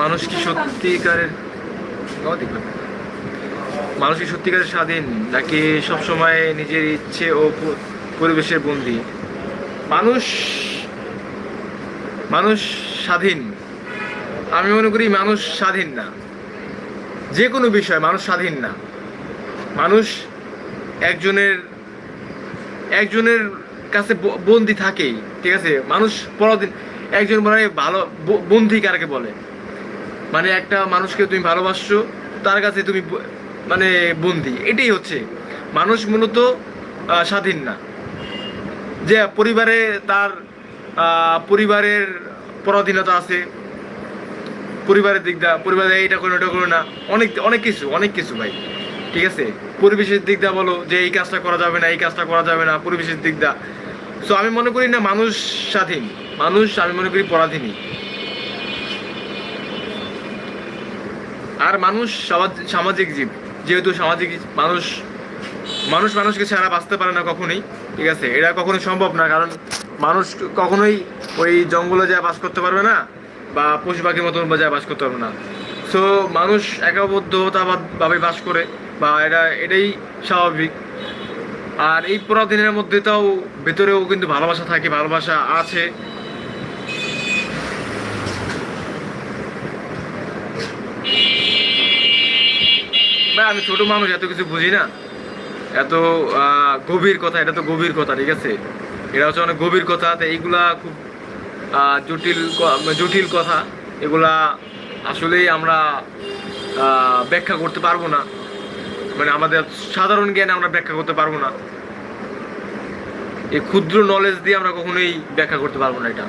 মানুষ কি সত্যিকারের মানুষ কি সত্যিকারের স্বাধীন, নাকি সবসময় নিজের ইচ্ছে ও পরিবেশের বন্দি? মানুষ মানুষ স্বাধীন। আমি মনে করি মানুষ স্বাধীন না। যে কোনো বিষয় মানুষ স্বাধীন না। মানুষ একজনের একজনের কাছে বন্দি থাকেই, ঠিক আছে? মানুষ পরদিন একজন মানে ভালো ব- বন্দি কারকে বলে। মানে একটা মানুষকে তুমি ভালোবাসছো, তার কাছে তুমি মানে বন্দি। এটাই হচ্ছে। মানুষ মূলত স্বাধীন না। যে পরিবারে তার পরিবারের পরাধীনতা আছে, পরিবারের দিক দা, পরিবারে এইটা করো এটা করো না, অনেক অনেক কিছু অনেক কিছু ভাই। ঠিক আছে? পরিবেশের দিক দা বলো যে এই কাজটা করা যাবে না, এই কাজটা করা যাবে না, পরিবেশের দিক দা। সো আমি মনে করি না মানুষ স্বাধীন। মানুষ আমি মনে করি পরাধীনই। আর মানুষ সামাজিক জীব। যেহেতু সামাজিক মানুষ মানুষ মানুষকে ছাড়া বাঁচতে পারে না কখনোই, ঠিক আছে? এটা কখনোই সম্ভব না, কারণ মানুষ কখনোই ওই জঙ্গলে যা বাস করতে পারবে না, বা পশু পাখির মতন যা বাস করতে পারবে না। সো মানুষ একাবদ্ধতাভাবে বাস করে, বা এটা, এটাই স্বাভাবিক। আর এই পরাধীনের মধ্যে তাও ভেতরেও কিন্তু ভালোবাসা থাকে, ভালোবাসা আছে। আমি ছোট মানুষ, এত কিছু বুঝি না। এত গভীর কথা, এটা তো গভীর কথা, ঠিক আছে? এটা হচ্ছে অনেক গভীর কথা, তো এইগুলা খুব জটিল জটিল কথা। এগুলা আসলেই আমরা ব্যাখ্যা করতে পারব না। মানে আমাদের সাধারণ জ্ঞানে আমরা ব্যাখ্যা করতে পারব না। এই ক্ষুদ্র নলেজ দিয়ে আমরা কখনোই ব্যাখ্যা করতে পারব না এটা।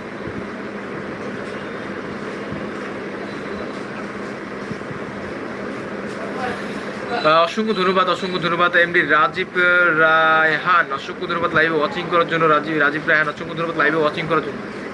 অসংখ্য ধন্যবাদ অসংখ্য ধন্যবাদ এমডি রাজীব রায়হান। অসংখ্য ধন্যবাদ লাইভে ওয়াচিং করার জন্য, রাজীব রাজীব, রায়হান, অসংখ্য ধন্যবাদ লাইভে ওয়াচিং করার জন্য।